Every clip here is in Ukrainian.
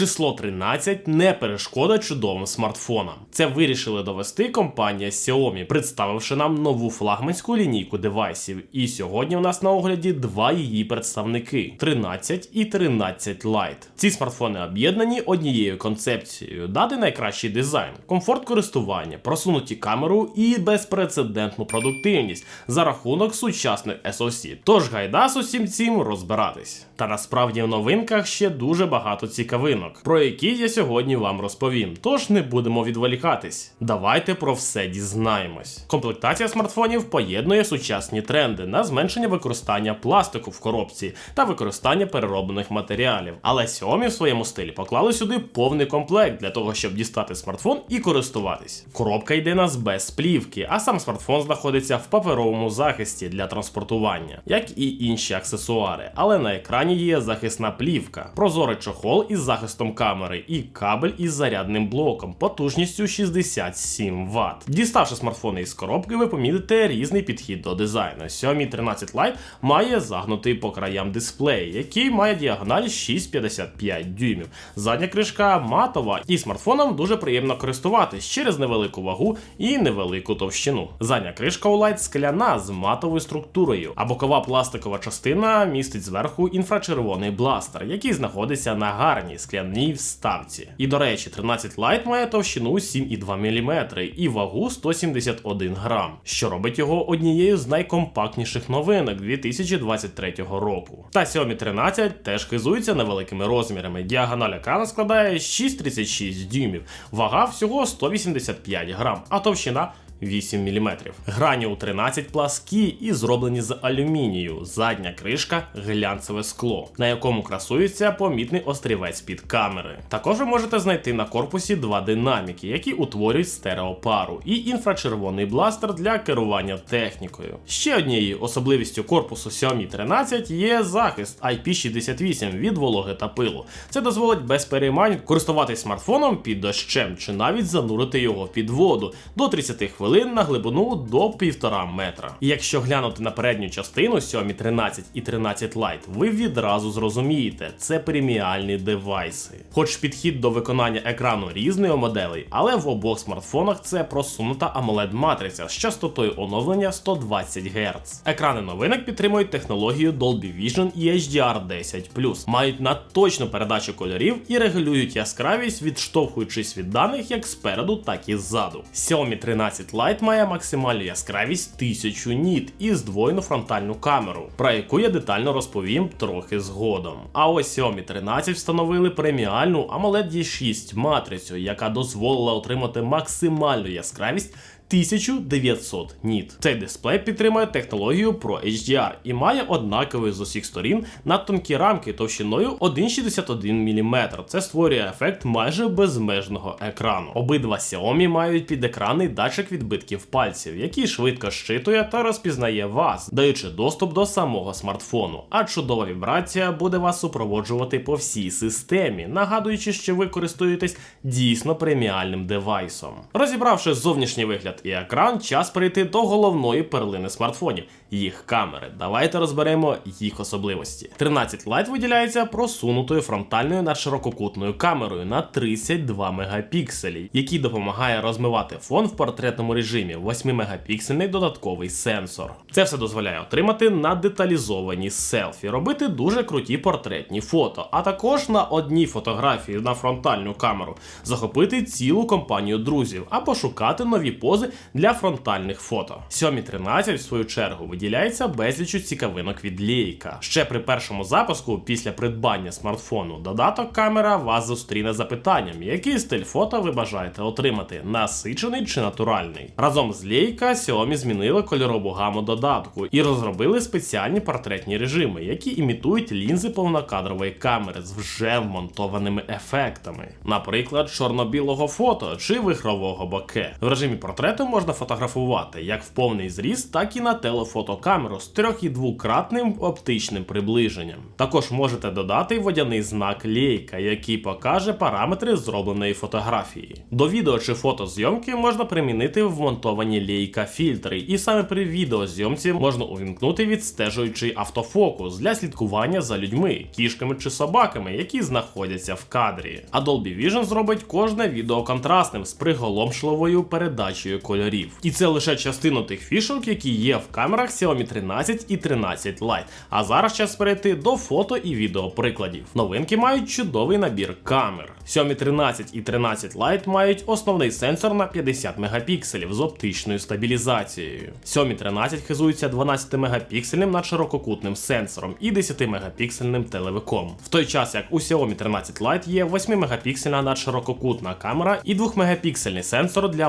число 13 не перешкода чудовим смартфонам. Це вирішили довести компанія Xiaomi, представивши нам нову флагманську лінійку девайсів. І сьогодні у нас на огляді два її представники: 13 і 13 Lite. Ці смартфони об'єднані однією концепцією: дати найкращий дизайн, комфорт користування, просунуті камеру і безпрецедентну продуктивність за рахунок сучасних SoC. Тож гайда з усім цим розбиратись. Та насправді в новинках ще дуже багато цікавинок, про які я сьогодні вам розповім. Тож не будемо відволікатись. Давайте про все дізнаємось. Комплектація смартфонів поєднує сучасні тренди на зменшення використання пластику в коробці та використання перероблених матеріалів. Але Xiaomi в своєму стилі поклали сюди повний комплект для того, щоб дістати смартфон і користуватись. Коробка йде нас без плівки, а сам смартфон знаходиться в паперовому захисті для транспортування, як і інші аксесуари. Але на екрані є захисна плівка, прозорий чохол із захистом камери і кабель із зарядним блоком потужністю 67 Вт. Діставши смартфони із коробки, ви помітите різний підхід до дизайну. Xiaomi 13 Lite має загнутий по краям дисплей, який має діагональ 6,55 дюймів. Задня кришка матова, і смартфоном дуже приємно користуватись через невелику вагу і невелику товщину. Задня кришка у Lite скляна з матовою структурою, а бокова пластикова частина містить зверху інфрачервоний бластер, який знаходиться на гарній скляній вставці. І до речі, 13 Lite має товщину 7,2 мм і вагу 171 грам, що робить його однією з найкомпактніших новинок 2023 року. Та Xiaomi 13 теж хизується невеликими розмірами. Діагональ екрану складає 6,36 дюймів, вага всього 185 грам, а товщина 8 мм. Грані у 13 пласкі і зроблені з алюмінію. Задня кришка глянцеве скло, на якому красується помітний острівець під камери. Також ви можете знайти на корпусі два динаміки, які утворюють стереопару, і інфрачервоний бластер для керування технікою. Ще однією особливістю корпусу Xiaomi 13 є захист IP68 від вологи та пилу. Це дозволить без переймань користуватись смартфоном під дощем чи навіть занурити його під воду до 30 хвилин на глибину до 1,5 метра. І якщо глянути на передню частину Xiaomi 13 і 13 Lite, ви відразу зрозумієте, це преміальні девайси. Хоч підхід до виконання екрану різний у моделей, але в обох смартфонах це просунута amoled матриця з частотою оновлення 120 Гц. Екрани новинок підтримують технологію Dolby Vision і HDR10+, мають надточну передачу кольорів і регулюють яскравість, відштовхуючись від даних як спереду, так і ззаду. Xiaomi 13 Lite має максимальну яскравість 1000 ніт і здвоєну фронтальну камеру, про яку я детально розповім трохи згодом. А ось Xiaomi 13 встановили преміальну AMOLED D6 матрицю, яка дозволила отримати максимальну яскравість 1900 ніт. Цей дисплей підтримує технологію Pro HDR і має однаковий з усіх сторін надтонкі рамки товщиною 1,61 мм. Це створює ефект майже безмежного екрану. Обидва Xiaomi мають підекранний датчик відбитків пальців, який швидко щитує та розпізнає вас, даючи доступ до самого смартфону. А чудова вібрація буде вас супроводжувати по всій системі, нагадуючи, що ви користуєтесь дійсно преміальним девайсом. Розібравши зовнішній вигляд і екран, час перейти до головної перлини смартфонів їх камери. Давайте розберемо їх особливості. 13 Lite виділяється просунутою фронтальною надширококутною камерою на 32 мегапікселі, який допомагає розмивати фон в портретному режимі 8-мегапіксельний додатковий сенсор. Це все дозволяє отримати наддеталізовані селфі, робити дуже круті портретні фото, а також на одній фотографії на фронтальну камеру захопити цілу компанію друзів або шукати нові пози для фронтальних фото. Xiaomi 13, в свою чергу, виділяється безлічу цікавинок від Leica. Ще при першому запуску, після придбання смартфону, додаток камера вас зустріне запитанням, який стиль фото ви бажаєте отримати: насичений чи натуральний. Разом з Leica Xiaomi змінили кольорову гаму додатку і розробили спеціальні портретні режими, які імітують лінзи повнокадрової камери з вже вмонтованими ефектами, наприклад, чорно-білого фото чи вихрового боке. В режимі портрету сюжету можна фотографувати як в повний зріст, так і на телефотокамеру з 3,2-кратним оптичним приближенням. Також можете додати водяний знак лейка, який покаже параметри зробленої фотографії. До відео чи фотозйомки можна примінити вмонтовані лейка фільтри, і саме при відеозйомці можна увімкнути відстежуючий автофокус для слідкування за людьми, кішками чи собаками, які знаходяться в кадрі. А Vision зробить кожне відео контрастним з приголомшливою передачею кольорів. І це лише частина тих фішок, які є в камерах Xiaomi 13 і 13 Lite. А зараз час перейти до фото і відео прикладів. Новинки мають чудовий набір камер. Xiaomi 13 і 13 Lite мають основний сенсор на 50 мегапікселів з оптичною стабілізацією. Xiaomi 13 хизується 12 мегапіксельним надширококутним сенсором і 10 мегапіксельним телевиком. В той час як у Xiaomi 13 Lite є 8 мегапіксельна надширококутна камера і 2 мегапіксельний сенсор для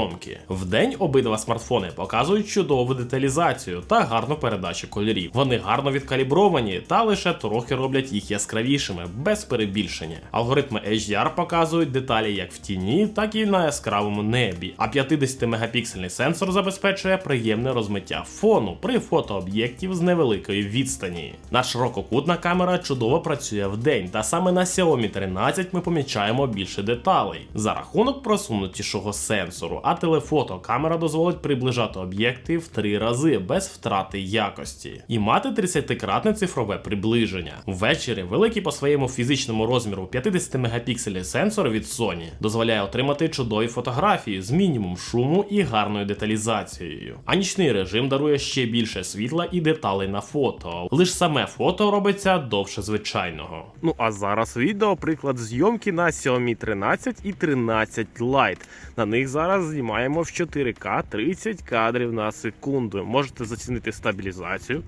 макрозйомки. Вдень обидва смартфони показують чудову деталізацію та гарну передачу кольорів. Вони гарно відкалібровані та лише трохи роблять їх яскравішими, без перебільшення. Алгоритми HDR показують деталі як в тіні, так і на яскравому небі. А 50-мегапіксельний сенсор забезпечує приємне розмиття фону при фотооб'єктів з невеликої відстані. Наша ширококутна камера чудово працює вдень, та саме на Xiaomi 13 ми помічаємо більше деталей за рахунок просунутішого сенсору, а телефото камера дозволить приближати об'єкти в три рази без втрати якості і мати 30-кратне цифрове приближення. Ввечері великий по своєму фізичному розміру 50 мегапікселів сенсор від Sony дозволяє отримати чудові фотографії з мінімум шуму і гарною деталізацією. А нічний режим дарує ще більше світла і деталей на фото. Лиш саме фото робиться довше звичайного. Ну а зараз відео приклад зйомки на Xiaomi 13 і 13 Lite. На них зараз знімаємо в 4К 30 кадрів на секунду. Можете зацінити стабілізацію,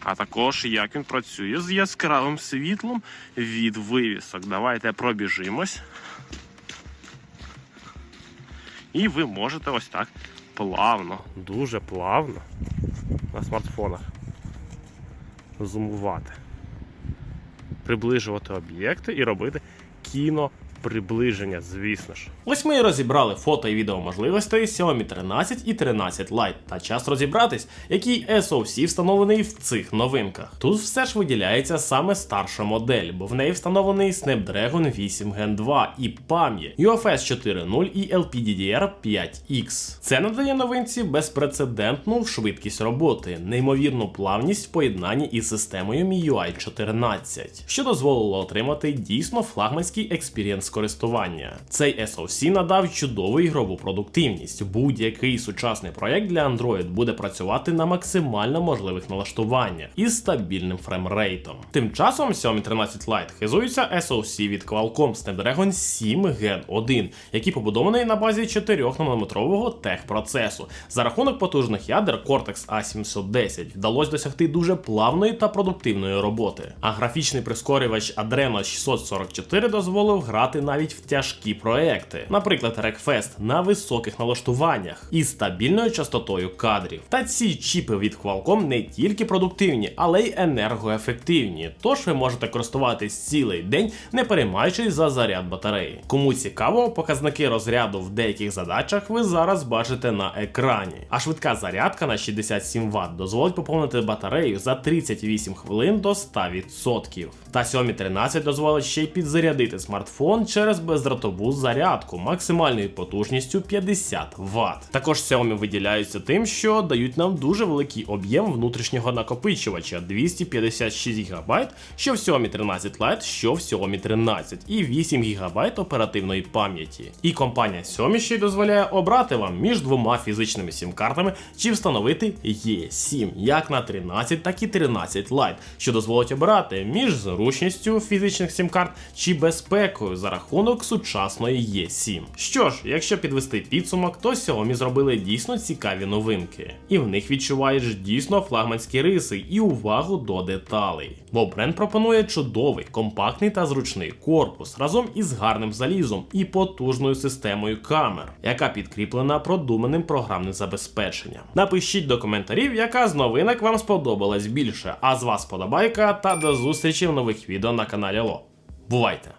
а також як він працює з яскравим світлом від вивісок. Давайте пробіжимось. І ви можете ось так плавно, дуже плавно на смартфонах зумувати, приближувати об'єкти і робити кіно. Приближення, звісно ж. Ось ми і розібрали фото і відео можливостей Xiaomi 13 і 13 Lite. Та час розібратись, який SoC встановлений в цих новинках. Тут все ж виділяється саме старша модель, бо в неї встановлений Snapdragon 8 Gen 2 і пам'ять UFS 4.0 і LPDDR 5X. Це надає новинці безпрецедентну швидкість роботи, неймовірну плавність в поєднанні із системою MIUI 14, що дозволило отримати дійсно флагманський експірієнс користування. Цей SoC надав чудову ігрову продуктивність. Будь-який сучасний проект для Android буде працювати на максимально можливих налаштуваннях із стабільним фреймрейтом. Тим часом Xiaomi 13 Lite хизується SoC від Qualcomm Snapdragon 7 Gen 1, який побудований на базі 4-нанометрового техпроцесу. За рахунок потужних ядер Cortex A710 вдалося досягти дуже плавної та продуктивної роботи. А графічний прискорювач Adreno 644 дозволив грати навіть в тяжкі проекти, наприклад, Wreckfest на високих налаштуваннях із стабільною частотою кадрів. Та ці чіпи від Qualcomm не тільки продуктивні, але й енергоефективні. Тож ви можете користуватись цілий день, не переймаючись за заряд батареї. Кому цікаво, показники розряду в деяких задачах ви зараз бачите на екрані. А швидка зарядка на 67 Вт дозволить поповнити батарею за 38 хвилин до 100%. Та Xiaomi 13 дозволить ще й підзарядити смартфон через бездротову зарядку максимальною потужністю 50 Вт. Також Xiaomi виділяються тим, що дають нам дуже великий об'єм внутрішнього накопичувача 256 ГБ, що в Xiaomi 13 Lite, що в Xiaomi 13, і 8 ГБ оперативної пам'яті. І компанія Xiaomi ще дозволяє обрати вам між двома фізичними сім-картами чи встановити E7, як на 13, так і 13 Lite, що дозволить обирати між зручністю фізичних сім-карт чи безпекою за рахунок сучасної E7. Що ж, якщо підвести підсумок, то Xiaomi зробили дійсно цікаві новинки, і в них відчуваєш дійсно флагманські риси і увагу до деталей. Бо бренд пропонує чудовий, компактний та зручний корпус разом із гарним залізом і потужною системою камер, яка підкріплена продуманим програмним забезпеченням. Напишіть до коментарів, яка з новинок вам сподобалась більше. А з вас подобайка та до зустрічі в нових відео на каналі Ло. Бувайте!